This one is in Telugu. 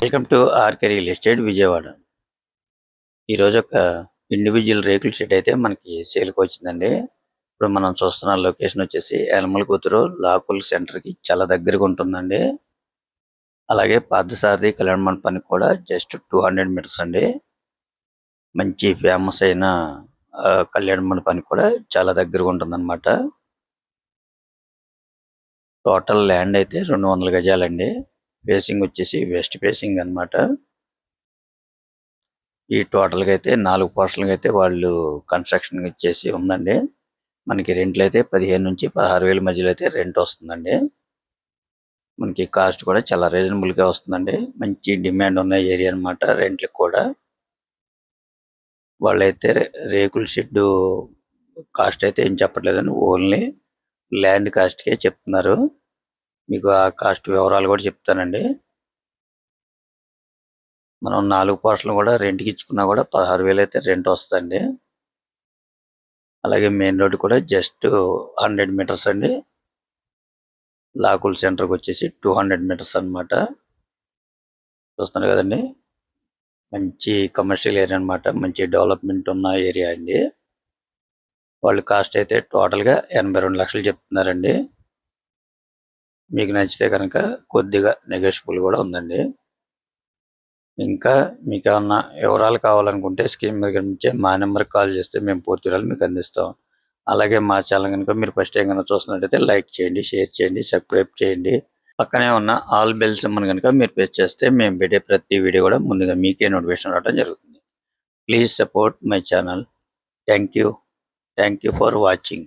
Welcome to R K real estate Vijayawada ఈరోజు ఒక ఇండివిజువల్ రేకుల షెడ్ అయితే మనకి సేల్కి వచ్చిందండి. ఇప్పుడు మనం చూస్తున్న లొకేషన్ వచ్చేసి ఎలమల కూతురు లాకుల్ సెంటర్కి చాలా దగ్గరగా ఉంటుందండి. అలాగే పార్థసారథి కళ్యాణ మండపానికి కూడా జస్ట్ టూ హండ్రెడ్ మీటర్స్ అండి. మంచి ఫేమస్ అయిన కళ్యాణ మండపానికి కూడా చాలా దగ్గరగా ఉంటుందన్నమాట. టోటల్ ల్యాండ్ అయితే రెండు వందల గజాలండి. ఫేసింగ్ వచ్చేసి వెస్ట్ ఫేసింగ్ అన్నమాట. ఈ టోటల్గా అయితే నాలుగు పోర్షన్లు అయితే వాళ్ళు కన్స్ట్రక్షన్ ఇచ్చేసి ఉందండి. మనకి రెంట్లు అయితే పదిహేను నుంచి పదహారు వేల మధ్యలో అయితే రెంట్ వస్తుందండి. మనకి కాస్ట్ కూడా చాలా రీజనబుల్గా వస్తుందండి. మంచి డిమాండ్ ఉన్న ఏరియా అన్నమాట రెంట్లకు కూడా. వాళ్ళైతే రేకుల షెడ్ కాస్ట్ అయితే ఏం చెప్పట్లేదండి. ఓన్లీ ల్యాండ్ కాస్ట్కే చెప్తున్నారు. మీకు ఆ కాస్ట్ వివరాలు కూడా చెప్తానండి. మనం నాలుగు పోర్షన్లు కూడా రెంట్కి ఇచ్చుకున్నా కూడా పదహారు వేలు అయితే రెంట్ వస్తుందండి. అలాగే మెయిన్ రోడ్ కూడా జస్ట్ హండ్రెడ్ మీటర్స్ అండి. లాకుల్ సెంటర్కి వచ్చేసి టూ హండ్రెడ్ మీటర్స్ అన్నమాట. చూస్తున్నారు కదండి. మంచి కమర్షియల్ ఏరియా అన్నమాట. మంచి డెవలప్మెంట్ ఉన్న ఏరియా అండి. వాళ్ళు కాస్ట్ అయితే టోటల్గా ఎనభై రెండు లక్షలు చెప్తున్నారండి. మీకు నచ్చితే కనుక కొద్దిగా నెగోషియబుల్ కూడా ఉందండి. ఇంకా మీకు ఏమన్నా వివరాలు కావాలనుకుంటే స్క్రీన్ మీద నుంచే మా నెంబర్కి కాల్ చేస్తే మేము పూర్తి వివరాలు మీకు అందిస్తాం. అలాగే మా ఛానల్ కనుక మీరు ఫస్ట్ టైం కనుక చూస్తున్నట్టయితే లైక్ చేయండి షేర్ చేయండి సబ్స్క్రైబ్ చేయండి. పక్కనే ఉన్న ఆల్ బెల్స్ మన కనుక మీరు ప్రెస్ చేస్తే మేము పెట్టే ప్రతి వీడియో కూడా ముందుగా మీకే నోటిఫికేషన్ రావడం జరుగుతుంది. Please support my channel thank you thank you for watching